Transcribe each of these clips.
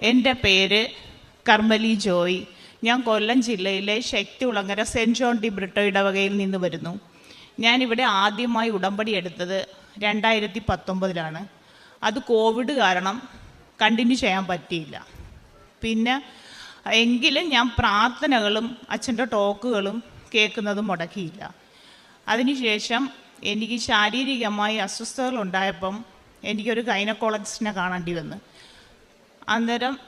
എന്റെ പേര് കർമ്മലി ജോയ്. ഞാൻ കൊല്ലം ജില്ലയിലെ Sakthikulangara Saint John de Britto ഇടവകയിൽ നിന്ന് വരുന്നു. ഞാനിവിടെ ആദ്യമായി ഉടമ്പടി എടുത്തത് രണ്ടായിരത്തി പത്തൊമ്പതിലാണ്. അത് കോവിഡ് കാരണം കണ്ടിന്യൂ ചെയ്യാൻ പറ്റിയില്ല. പിന്നെ എങ്കിലും ഞാൻ പ്രാർത്ഥനകളും അച്ഛന്റെ ടോക്കുകളും കേൾക്കുന്നതും മുടക്കിയില്ല. അതിനുശേഷം എനിക്ക് ശാരീരികമായി അസ്വസ്ഥതകൾ ഉണ്ടായപ്പം എനിക്കൊരു ഗൈനക്കോളജിസ്റ്റിനെ കാണേണ്ടി വന്നു. അന്നേരം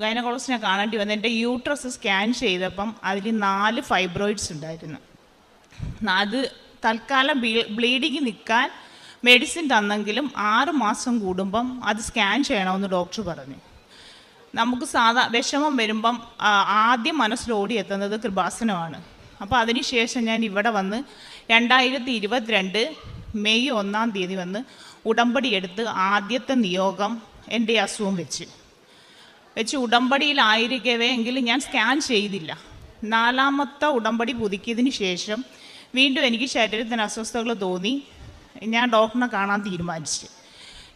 ഗൈനക്കോളജിനെ കാണേണ്ടി വന്നു. എന്റെ യൂട്രസ് സ്കാൻ ചെയ്തപ്പം അതിൽ നാല് ഫൈബ്രോയിഡ്സ് ഉണ്ടായിരുന്നു. അത് തൽക്കാലം ബ്ലീഡിങ് നിൽക്കാൻ മെഡിസിൻ തന്നെങ്കിലും ആറ് മാസം കൂടുമ്പം അത് സ്കാൻ ചെയ്യണമെന്ന് ഡോക്ടർ പറഞ്ഞു. നമുക്ക് സാധാ വിഷമം വരുമ്പം ആദ്യം മനസ്സിലോടി എത്തുന്നത് കൃപാസനമാണ്. അപ്പോൾ അതിനുശേഷം ഞാൻ ഇവിടെ വന്ന് രണ്ടായിരത്തി ഇരുപത്തിരണ്ട് മെയ് ഒന്നാം തീയതി വന്ന് ഉടമ്പടിയെടുത്ത് ആദ്യത്തെ നിയോഗം എന്റെ അസുഖം വെച്ച്. വെച്ച് ഉടമ്പടിയിലായിരിക്കവേ എങ്കിലും ഞാൻ സ്കാൻ ചെയ്തില്ല. നാലാമത്തെ ഉടമ്പടി പുതുക്കിയതിന് ശേഷം വീണ്ടും എനിക്ക് ശരീരത്തിന് അസ്വസ്ഥതകൾ തോന്നി. ഞാൻ ഡോക്ടറിനെ കാണാൻ തീരുമാനിച്ചു.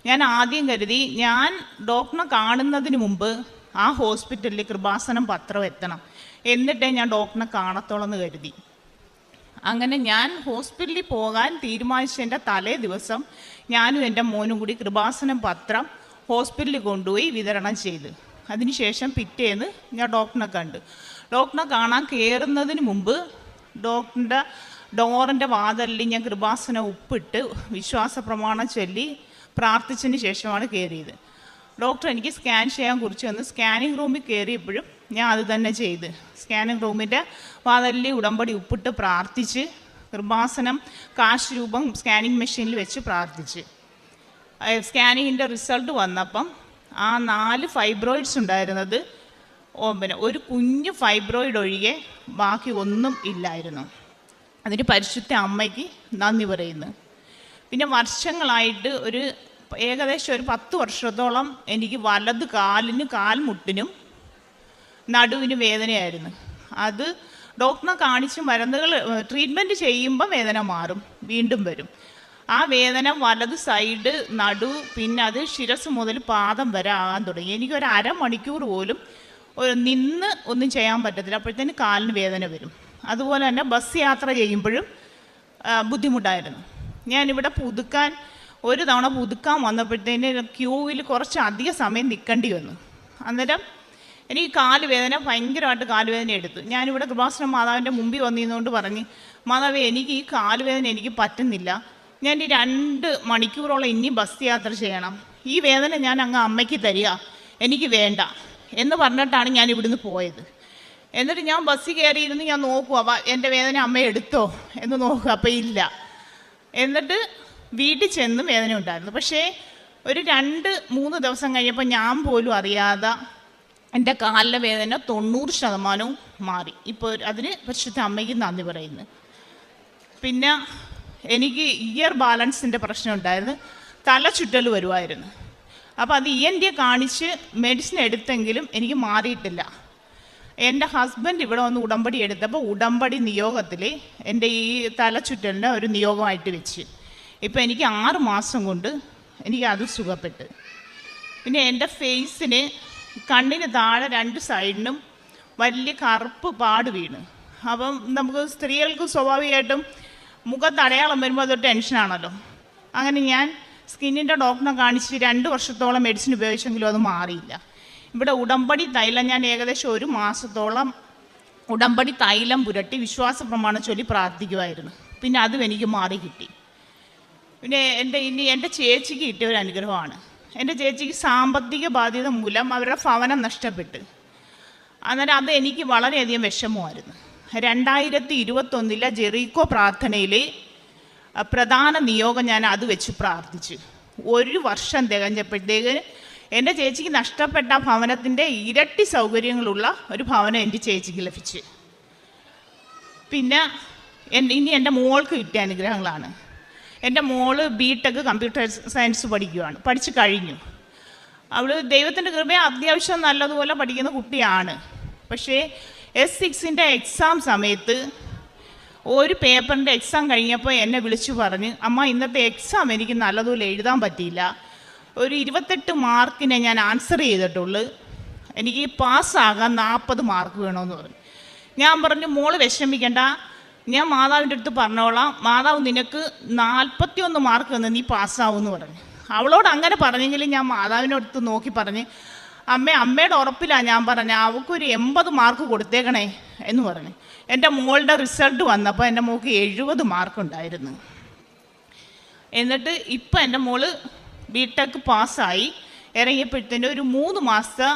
ഞാൻ ആദ്യം കരുതി ഞാൻ ഡോക്ടറിനെ കാണുന്നതിന് മുമ്പ് ആ ഹോസ്പിറ്റലിൽ കൃപാസനം പത്രം എത്തണം. എന്നിട്ടേ ഞാൻ ഡോക്ടറിനെ കാണത്തോളെന്ന് കരുതി. അങ്ങനെ ഞാൻ ഹോസ്പിറ്റലിൽ പോകാൻ തീരുമാനിച്ചതിന്റെ തലേ ദിവസം ഞാനും എന്റെ മോനും കൂടി കൃപാസനം പത്രം ഹോസ്പിറ്റലിൽ കൊണ്ടുപോയി വിതരണം ചെയ്ത്. അതിനുശേഷം പിറ്റേന്ന് ഞാൻ ഡോക്ടറിനെ കണ്ടു. ഡോക്ടറിനെ കാണാൻ കയറുന്നതിന് മുമ്പ് ഡോക്ടറിന്റെ ഡോറിന്റെ വാതലിൽ ഞാൻ കൃപാസന ഉപ്പിട്ട് വിശ്വാസ പ്രമാണം ചൊല്ലി പ്രാർത്ഥിച്ചതിന് ശേഷമാണ് കയറിയത്. ഡോക്ടർ എനിക്ക് സ്കാൻ ചെയ്യാൻ കുറിച്ച് വന്ന് സ്കാനിങ് റൂമിൽ കയറിയപ്പോഴും ഞാൻ അത് തന്നെ ചെയ്ത്. സ്കാനിങ് റൂമിന്റെ വാതലിൽ ഉടമ്പടി ഉപ്പിട്ട് പ്രാർത്ഥിച്ച് കൃപാസനം കാശ് രൂപം സ്കാനിങ് മെഷീനിൽ വെച്ച് പ്രാർത്ഥിച്ച്. സ്കാനിങ്ങിന്റെ റിസൾട്ട് വന്നപ്പം ആ നാല് ഫൈബ്രോയിഡ്സ് ഉണ്ടായിരുന്നത് പിന്നെ ഒരു കുഞ്ഞു ഫൈബ്രോയിഡ് ഒഴികെ ബാക്കി ഒന്നും ഇല്ലായിരുന്നു. അതിന് പരിശുദ്ധ അമ്മയ്ക്ക് നന്ദി പറയുന്നു. പിന്നെ വർഷങ്ങളായിട്ട് ഒരു ഏകദേശം ഒരു പത്ത് വർഷത്തോളം എനിക്ക് വലത് കാലിന് കാൽമുട്ടിനും നടുവിന് വേദനയായിരുന്നു. അത് ഡോക്ടറെ കാണിച്ച് മരുന്നുകൾ ട്രീറ്റ്മെന്റ് ചെയ്യുമ്പോൾ വേദന മാറും വീണ്ടും വരും. ആ വേദന വലത് സൈഡ് നടു പിന്നെ അത് ശിരസ് മുതൽ പാദം വരെ ആകാൻ തുടങ്ങി. എനിക്ക് എനിക്കൊരു അരമണിക്കൂർ പോലും ഒരു നിന്ന് ഒന്നും ചെയ്യാൻ പറ്റത്തില്ല. അപ്പോഴത്തേന് കാലിന് വേദന വരും. അതുപോലെ തന്നെ ബസ് യാത്ര ചെയ്യുമ്പോഴും ബുദ്ധിമുട്ടായിരുന്നു. ഞാനിവിടെ പുതുക്കാൻ ഒരു തവണ പുതുക്കാൻ വന്നപ്പോഴത്തേന് ക്യൂവിൽ കുറച്ച് അധിക സമയം നിൽക്കേണ്ടി വന്നു. അന്നേരം എനിക്ക് കാൽ വേദന ഭയങ്കരമായിട്ട് കാലുവേദന എടുത്തു. ഞാനിവിടെ കൃപാസനം മാതാവിന്റെ മുമ്പിൽ വന്നിരുന്നുകൊണ്ട് പറഞ്ഞ് മാതാവ് എനിക്ക് ഈ കാലുവേദന എനിക്ക് പറ്റുന്നില്ല. ഞാൻ രണ്ട് മണിക്കൂറോളം ഇനി ബസ് യാത്ര ചെയ്യണം. ഈ വേദന ഞാൻ അങ്ങ് അമ്മയ്ക്ക് തരിക. എനിക്ക് വേണ്ട. എന്ന് പറഞ്ഞിട്ടാണ് ഞാൻ ഇവിടുന്ന് പോയത്. എന്നിട്ട് ഞാൻ ബസ്സിൽ കയറിയിരുന്ന് ഞാൻ നോക്കുക എന്റെ വേദന അമ്മ എടുത്തോ എന്ന് നോക്കുക അപ്പം ഇല്ല. എന്നിട്ട് വീട്ടിൽ ചെന്ന് വേദന ഉണ്ടായിരുന്നു. പക്ഷേ ഒരു രണ്ട് മൂന്ന് ദിവസം കഴിഞ്ഞപ്പോൾ ഞാൻ പോലും അറിയാതെ എന്റെ കാലിലെ വേദന തൊണ്ണൂറ് ശതമാനവും മാറി. ഇപ്പോൾ അതിന് പരിശുദ്ധ അമ്മയ്ക്ക് നന്ദി പറയുന്നു. പിന്നെ എനിക്ക് ഇയർ ബാലൻസിന്റെ പ്രശ്നം ഉണ്ടായിരുന്നു. തല ചുറ്റൽ വരുമായിരുന്നു അപ്പോൾ അത് ഇ എൻ ഡിയെ കാണിച്ച് മെഡിസിൻ എടുത്തെങ്കിലും എനിക്ക് മാറിയിട്ടില്ല. എന്റെ ഹസ്ബൻഡ് ഇവിടെ വന്ന് ഉടമ്പടി എടുത്തപ്പോൾ ഉടമ്പടി നിയോഗത്തിൽ എന്റെ ഈ തല ചുറ്റലിനെ ഒരു നിയോഗമായിട്ട് വെച്ച്. ഇപ്പോൾ എനിക്ക് ആറ് മാസം കൊണ്ട് എനിക്ക് അത് സുഖപ്പെട്ട്. പിന്നെ എന്റെ ഫേസിന് കണ്ണിന് താഴെ രണ്ട് സൈഡിനും വലിയ കറുപ്പ് പാട് വീണ്. അപ്പം നമുക്ക് സ്ത്രീകൾക്ക് സ്വാഭാവികമായിട്ടും മുഖത്ത് അടയാളം വരുമ്പോൾ അതൊരു ടെൻഷനാണല്ലോ അങ്ങനെ ഞാൻ സ്കിന്നിന്റെ ഡോക്ടറെ കാണിച്ച് രണ്ട് വർഷത്തോളം മെഡിസിൻ ഉപയോഗിച്ചെങ്കിലും അത് മാറിയില്ല. ഇവിടെ ഉടമ്പടി തൈലം ഞാൻ ഏകദേശം ഒരു മാസത്തോളം ഉടമ്പടി തൈലം പുരട്ടി വിശ്വാസ പ്രമാണം ചൊല്ലി പ്രാർത്ഥിക്കുമായിരുന്നു പിന്നെ അതും എനിക്ക് മാറി കിട്ടി. പിന്നെ എന്റെ ഇനി എന്റെ ചേച്ചിക്ക് കിട്ടിയ ഒരു അനുഗ്രഹമാണ്. എന്റെ ചേച്ചിക്ക് സാമ്പത്തിക ബാധ്യത മൂലം അവരുടെ ഭവനം നഷ്ടപ്പെട്ട്. അന്നേരം അത് എനിക്ക് വളരെയധികം വിഷമമായിരുന്നു. രണ്ടായിരത്തി ഇരുപത്തൊന്നിലെ ജെറീക്കോ പ്രാർത്ഥനയിലെ പ്രധാന നിയോഗം ഞാൻ അത് വെച്ച് പ്രാർത്ഥിച്ചു. ഒരു വർഷം തികഞ്ഞപ്പോഴത്തേക്ക് എന്റെ ചേച്ചിക്ക് നഷ്ടപ്പെട്ട ഭവനത്തിന്റെ ഇരട്ടി സൗകര്യങ്ങളുള്ള ഒരു ഭവനം എന്റെ ചേച്ചിക്ക് ലഭിച്ചു. പിന്നെ ഇനി എന്റെ മോൾക്ക് കിട്ടിയ അനുഗ്രഹങ്ങളാണ്. എന്റെ മോൾ ബി ടെക് കമ്പ്യൂട്ടർ സയൻസ് പഠിക്കുകയാണ് പഠിച്ചു കഴിഞ്ഞു. അവൾ ദൈവത്തിന്റെ കൃപയെ അത്യാവശ്യം നല്ലതുപോലെ പഠിക്കുന്ന കുട്ടിയാണ്. പക്ഷേ എസ് സിക്സിന്റെ എക്സാം സമയത്ത് ഒരു പേപ്പറിന്റെ എക്സാം കഴിഞ്ഞപ്പോൾ എന്നെ വിളിച്ചു പറഞ്ഞ് അമ്മ ഇന്നത്തെ എക്സാം എനിക്ക് നല്ലതുപോലെ എഴുതാൻ പറ്റിയില്ല. ഒരു ഇരുപത്തെട്ട് മാർക്കിനെ ഞാൻ ആൻസർ ചെയ്തിട്ടുള്ളൂ. എനിക്ക് പാസ്സാകാൻ നാൽപ്പത് മാർക്ക് വേണമെന്ന് പറഞ്ഞു. ഞാൻ പറഞ്ഞു മോൾ വിഷമിക്കേണ്ട. ഞാൻ മാതാവിന്റെ അടുത്ത് പറഞ്ഞോളാം. മാതാവ് നിനക്ക് നാൽപ്പത്തി ഒന്ന് മാർക്ക് തന്ന് നീ പാസ്സാവും എന്ന് പറഞ്ഞു. അവളോട് അങ്ങനെ പറഞ്ഞെങ്കിലും ഞാൻ മാതാവിന്റെ അടുത്ത് നോക്കി പറഞ്ഞ് അമ്മ അമ്മയുടെ ഉറപ്പിലാണ് ഞാൻ പറഞ്ഞ അവൾക്കൊരു എൺപത് മാർക്ക് കൊടുത്തേക്കണേ എന്ന് പറഞ്ഞു. എന്റെ മോളുടെ റിസൾട്ട് വന്നപ്പോൾ എന്റെ മോൾക്ക് എഴുപത് മാർക്ക് ഉണ്ടായിരുന്നു. എന്നിട്ട് ഇപ്പം എന്റെ മോൾ ബി ടെക് പാസ്സായി ഇറങ്ങിയപ്പോഴത്തേന് ഒരു മൂന്ന് മാസത്തെ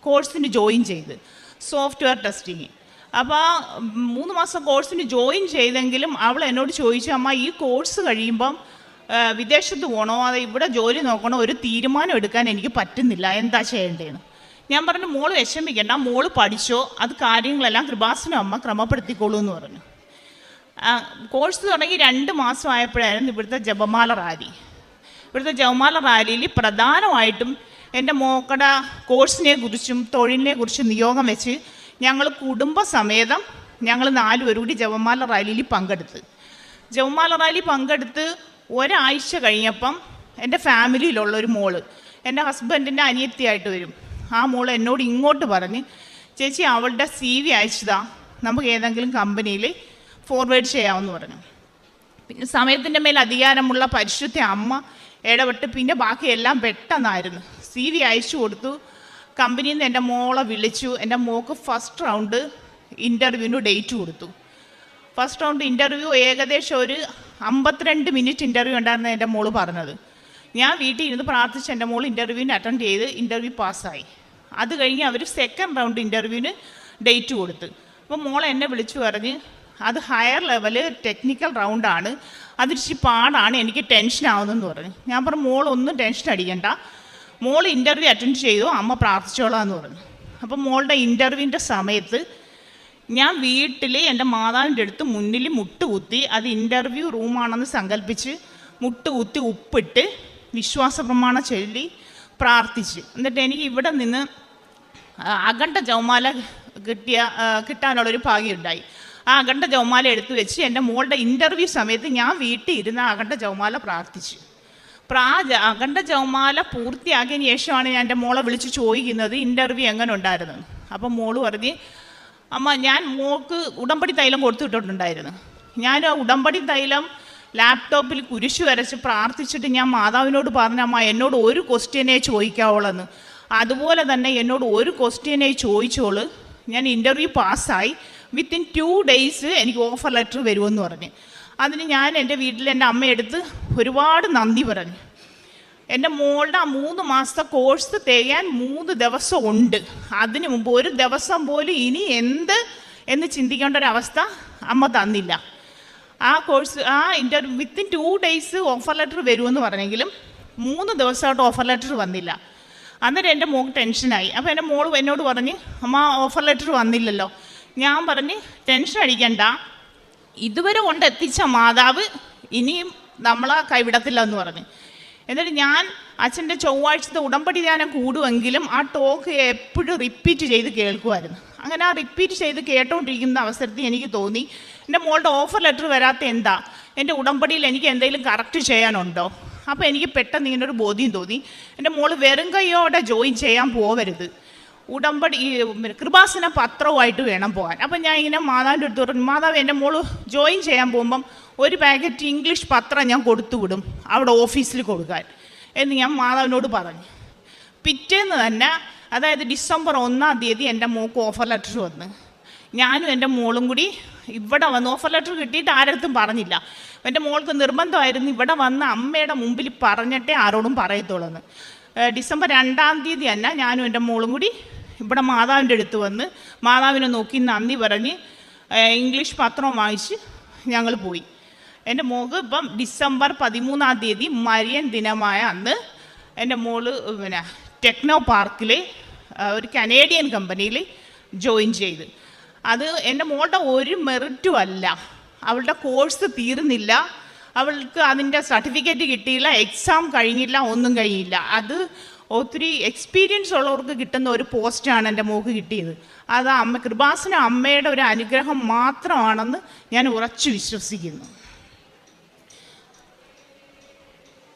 കോഴ്സിന് ജോയിൻ ചെയ്ത് സോഫ്റ്റ്വെയർ ടെസ്റ്റിങ് അപ്പോൾ ആ മൂന്ന് മാസം കോഴ്സിന് ജോയിൻ ചെയ്തെങ്കിലും അവൾ എന്നോട് ചോദിച്ചു അമ്മ ഈ കോഴ്സ് കഴിയുമ്പം വിദേശത്ത് പോകണോ അത് ഇവിടെ ജോലി നോക്കണോ? ഒരു തീരുമാനം എടുക്കാൻ എനിക്ക് പറ്റുന്നില്ല. എന്താ ചെയ്യേണ്ടതെന്ന്? ഞാൻ പറഞ്ഞു മോൾ വിഷമിക്കണ്ട. മോൾ പഠിച്ചോ. അത് കാര്യങ്ങളെല്ലാം കൃപാസനം അമ്മ ക്രമപ്പെടുത്തിക്കോളൂ എന്ന് പറഞ്ഞു. കോഴ്സ് തുടങ്ങി രണ്ട് മാസമായപ്പോഴായിരുന്നു ഇവിടുത്തെ ജപമാല റാലി. ഇവിടുത്തെ ജപമാല റാലിയിൽ പ്രധാനമായിട്ടും എന്റെ മോക്കട കോഴ്സിനെ കുറിച്ചും തൊഴിലിനെ കുറിച്ചും നിയോഗം വെച്ച് ഞങ്ങൾ കുടുംബസമേതം ഞങ്ങൾ നാലുപേരും കൂടി ജപമാല റാലിയിൽ പങ്കെടുത്ത്. ജപമാല റാലി പങ്കെടുത്ത് ഒരാഴ്ച കഴിഞ്ഞപ്പം എന്റെ ഫാമിലിയിലുള്ള ഒരു മോൾ എന്റെ ഹസ്ബൻഡിന്റെ അനിയത്തിയായിട്ട് വരും. ആ മോൾ എന്നോട് ഇങ്ങോട്ട് പറഞ്ഞ് ചേച്ചി അവളുടെ സി വി അയച്ചതാ നമുക്ക് ഏതെങ്കിലും കമ്പനിയിൽ ഫോർവേഡ് ചെയ്യാമെന്ന് പറഞ്ഞു. പിന്നെ സമയത്തിന്റെ മേൽ അധികാരമുള്ള പരിശുദ്ധ അമ്മ ഇടപെട്ട് പിന്നെ ബാക്കിയെല്ലാം പെട്ടെന്നായിരുന്നു. സി വി അയച്ചു കൊടുത്തു. കമ്പനിയിൽ നിന്ന് എന്റെ മോളെ വിളിച്ചു. എന്റെ മോക്ക് ഫസ്റ്റ് റൗണ്ട് ഇന്റർവ്യൂവിന് ഡേറ്റ് കൊടുത്തു. ഫസ്റ്റ് റൗണ്ട് ഇന്റർവ്യൂ ഏകദേശം ഒരു അമ്പത്തിരണ്ട് മിനിറ്റ് ഇന്റർവ്യൂ ഉണ്ടായിരുന്നു എന്റെ മോൾ പറഞ്ഞത്. ഞാൻ വീട്ടിൽ ഇരുന്ന് പ്രാർത്ഥിച്ച് എന്റെ മോൾ ഇന്റർവ്യൂവിന് അറ്റൻഡ് ചെയ്ത് ഇന്റർവ്യൂ പാസ്സായി അത് കഴിഞ്ഞ് അവർ സെക്കൻഡ് റൗണ്ട് ഇന്റർവ്യൂവിന് ഡേറ്റ് കൊടുത്ത്. അപ്പോൾ മോൾ എന്നെ വിളിച്ചു പറഞ്ഞ് അത് ഹയർ ലെവൽ ടെക്നിക്കൽ റൗണ്ടാണ് അത് ഇച്ചിരി പാടാണ് എനിക്ക് ടെൻഷൻ ആവുന്നതെന്ന് പറഞ്ഞു. ഞാൻ പറഞ്ഞു മോൾ ഒന്നും ടെൻഷൻ അടിക്കണ്ട. മോൾ ഇന്റർവ്യൂ അറ്റൻഡ് ചെയ്തു അമ്മ പ്രാർത്ഥിച്ചോളാം എന്ന് പറഞ്ഞു. അപ്പോൾ മോളുടെ ഇന്റർവ്യൂവിന്റെ സമയത്ത് ഞാൻ വീട്ടിൽ എന്റെ മാതാവിന്റെ അടുത്ത് മുന്നിൽ മുട്ടുകുത്തി അത് ഇന്റർവ്യൂ റൂമാണെന്ന് സങ്കല്പിച്ച് മുട്ടുകുത്തി ഉപ്പിട്ട് വിശ്വാസ പ്രമാണം ചൊല്ലി പ്രാർത്ഥിച്ച്. എന്നിട്ട് എനിക്ക് ഇവിടെ നിന്ന് അഖണ്ഡ ജവമാല കിട്ടിയ കിട്ടാനുള്ളൊരു ഭാഗ്യമുണ്ടായി. ആ അഖണ്ഡ ജവമാല എടുത്തു വെച്ച് എന്റെ മോളുടെ ഇന്റർവ്യൂ സമയത്ത് ഞാൻ വീട്ടിൽ ഇരുന്ന് അഖണ്ഡ ജവമാല പ്രാർത്ഥിച്ചു. പ്രാ അഖണ്ഡ ജവമാല പൂർത്തിയാക്കിയതിന് ശേഷമാണ് ഞാൻ എന്റെ മോളെ വിളിച്ച് ചോദിക്കുന്നത് ഇന്റർവ്യൂ എങ്ങനെ ഉണ്ടായിരുന്നു അപ്പം മോൾ പറഞ്ഞ് അമ്മ ഞാൻ മോക്ക് ഉടമ്പടി തൈലം കൊടുത്തു വിട്ടിട്ടുണ്ടായിരുന്നു ഞാൻ ഉടമ്പടി തൈലം ലാപ്ടോപ്പിൽ കുരിശു വരച്ച് പ്രാർത്ഥിച്ചിട്ട് ഞാൻ മാതാവിനോട് പറഞ്ഞ അമ്മ എന്നോട് ഒരു ക്വസ്റ്റ്യനെ ചോദിക്കാവുള്ളെന്ന് അതുപോലെ തന്നെ എന്നോട് ഒരു ക്വസ്റ്റ്യനെ ചോദിച്ചോൾ. ഞാൻ ഇന്റർവ്യൂ പാസ്സായി. വിത്തിൻ ടു ഡേയ്സ് എനിക്ക് ഓഫർ ലെറ്റർ വരുമെന്ന് പറഞ്ഞ്. അതിന് ഞാൻ എന്റെ വീട്ടിൽ എന്റെ അമ്മയെടുത്ത് ഒരുപാട് നന്ദി പറഞ്ഞു. എന്റെ മോളുടെ ആ മൂന്ന് മാസത്തെ കോഴ്സ് തികയാൻ മൂന്ന് ദിവസം ഉണ്ട്. അതിനു മുമ്പ് ഒരു ദിവസം പോലും ഇനി എന്ത് എന്ന് ചിന്തിക്കേണ്ട ഒരു അവസ്ഥ അമ്മ തന്നില്ല. ആ കോഴ്സ് ആ interview within two days offer letter വരുമെന്ന് പറഞ്ഞെങ്കിലും മൂന്ന് ദിവസമായിട്ട് ഓഫർ ലെറ്റർ വന്നില്ല. അന്നേരം എന്റെ മോൾക്ക് ടെൻഷനായി അപ്പോൾ എന്റെ മോൾ എന്നോട് പറഞ്ഞ് അമ്മ ഓഫർ ലെറ്റർ വന്നില്ലല്ലോ. ഞാൻ പറഞ്ഞ് ടെൻഷൻ അടിക്കണ്ട. ഇതുവരെ കൊണ്ടെത്തിച്ച മാതാവ് ഇനിയും നമ്മളെ കൈവിടത്തില്ല എന്ന് പറഞ്ഞു. എന്നിട്ട് ഞാൻ അച്ഛന്റെ ചൊവ്വാഴ്ചത്തെ ഉടമ്പടി ധ്യാനം കൂടുമെങ്കിലും ആ ടോക്ക് എപ്പോഴും റിപ്പീറ്റ് ചെയ്ത് കേൾക്കുമായിരുന്നു. അങ്ങനെ ആ റിപ്പീറ്റ് ചെയ്ത് കേട്ടോണ്ടിരിക്കുന്ന അവസരത്തിൽ എനിക്ക് തോന്നി എന്റെ മോളുടെ ഓഫർ ലെറ്റർ വരാത്ത എന്താ? എന്റെ ഉടമ്പടിയിൽ എനിക്ക് എന്തെങ്കിലും കറക്റ്റ് ചെയ്യാനുണ്ടോ? അപ്പോൾ എനിക്ക് പെട്ടെന്ന് ഇങ്ങനെ ഒരു ബോധ്യം തോന്നി. എന്റെ മോൾ വെറും കൈയോടെ ജോയിൻ ചെയ്യാൻ പോവരുത്. ഉടമ്പടി ഈ കൃപാസന പത്രവുമായിട്ട് വേണം പോകാൻ. അപ്പം ഞാൻ ഇങ്ങനെ മാതാവിന്റെ അടുത്ത് പറഞ്ഞു മാതാവ് എന്റെ മോൾ ജോയിൻ ചെയ്യാൻ പോകുമ്പം ഒരു പാക്കറ്റ് ഇംഗ്ലീഷ് പത്രം ഞാൻ കൊടുത്തു വിടും അവിടെ ഓഫീസിൽ കൊടുക്കാൻ എന്ന് ഞാൻ മാതാവിനോട് പറഞ്ഞു. പിറ്റേന്ന് തന്നെ അതായത് ഡിസംബർ ഒന്നാം തീയതി എന്റെ മോൾക്ക് ഓഫർ ലെറ്റർ വന്ന്. ഞാനും എന്റെ മോളും കൂടി ഇവിടെ വന്ന് ഓഫർ ലെറ്റർ കിട്ടിയിട്ട് ആരടുത്തും പറഞ്ഞില്ല. എന്റെ മോൾക്ക് നിർബന്ധമായിരുന്നു ഇവിടെ വന്ന് അമ്മയുടെ മുമ്പിൽ പറഞ്ഞിട്ടേ ആരോടും പറയത്തുള്ളൂ എന്ന് ഡിസംബർ രണ്ടാം തീയതി തന്നെ ഞാനും എന്റെ മോളും കൂടി ഇവിടെ മാതാവിന്റെ അടുത്ത് വന്ന് മാതാവിനെ നോക്കി നന്ദി പറഞ്ഞ് ഇംഗ്ലീഷ് പത്രം വാങ്ങിച്ച് ഞങ്ങൾ പോയി. എന്റെ മോൾക്ക് ഇപ്പം ഡിസംബർ പതിമൂന്നാം തീയതി മരിയൻ ദിനമായ അന്ന് എന്റെ മോൾ പിന്നെ ടെക്നോ പാർക്കിൽ ഒരു കനേഡിയൻ കമ്പനിയിൽ ജോയിൻ ചെയ്ത്. അത് എന്റെ മോളുടെ ഒരു മെറിറ്റും അല്ല. അവളുടെ കോഴ്സ് തീർന്നില്ല. അവൾക്ക് അതിന്റെ സർട്ടിഫിക്കറ്റ് കിട്ടിയില്ല എക്സാം കഴിഞ്ഞില്ല ഒന്നും കഴിഞ്ഞില്ല. അത് ഒത്തിരി എക്സ്പീരിയൻസ് ഉള്ളവർക്ക് കിട്ടുന്ന ഒരു പോസ്റ്റാണ് എന്റെ മോക്ക് കിട്ടിയത്. അത് അമ്മ കൃപാസന അമ്മയുടെ ഒരു അനുഗ്രഹം മാത്രമാണെന്ന് ഞാൻ ഉറച്ചു വിശ്വസിക്കുന്നു.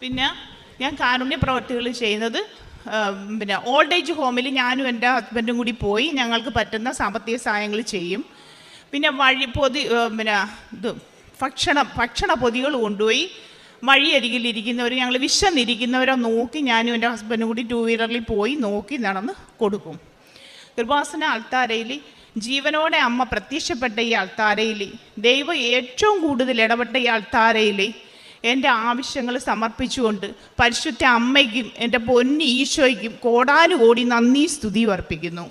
പിന്നെ ഞാൻ കാരുണ്യ പ്രവർത്തികൾ ചെയ്യുന്നത് പിന്നെ ഓൾഡ് ഏജ് ഹോമിൽ ഞാനും എന്റെ ഹസ്ബൻഡും കൂടി പോയി ഞങ്ങൾക്ക് പറ്റുന്ന സാമ്പത്തിക സഹായങ്ങൾ ചെയ്യും. പിന്നെ വഴി പൊതി പിന്നെ ഇത് ഭക്ഷണം ഭക്ഷണ പൊതികൾ കൊണ്ടുപോയി. വഴിയരികിലിരിക്കുന്നവർ ഞങ്ങൾ വിശന്നിരിക്കുന്നവരെ നോക്കി ഞാനും എന്റെ ഹസ്ബൻഡും കൂടി ടൂ വീലറിൽ പോയി നോക്കി നടന്ന് കൊടുക്കും. കൃപാസന അൾത്താരയിൽ ജീവനോടെ അമ്മ പ്രത്യക്ഷപ്പെട്ട ഈ അൾത്താരയിൽ ദൈവം ഏറ്റവും കൂടുതൽ ഇടപെട്ട ഈ അൾത്താരയിൽ എന്റെ ആവശ്യങ്ങൾ സമർപ്പിച്ചുകൊണ്ട് പരിശുദ്ധ അമ്മയ്ക്കും എന്റെ പൊന്നി ഈശോയ്ക്കും കോടാനുകോടി നന്ദി സ്തുതി അർപ്പിക്കുന്നു.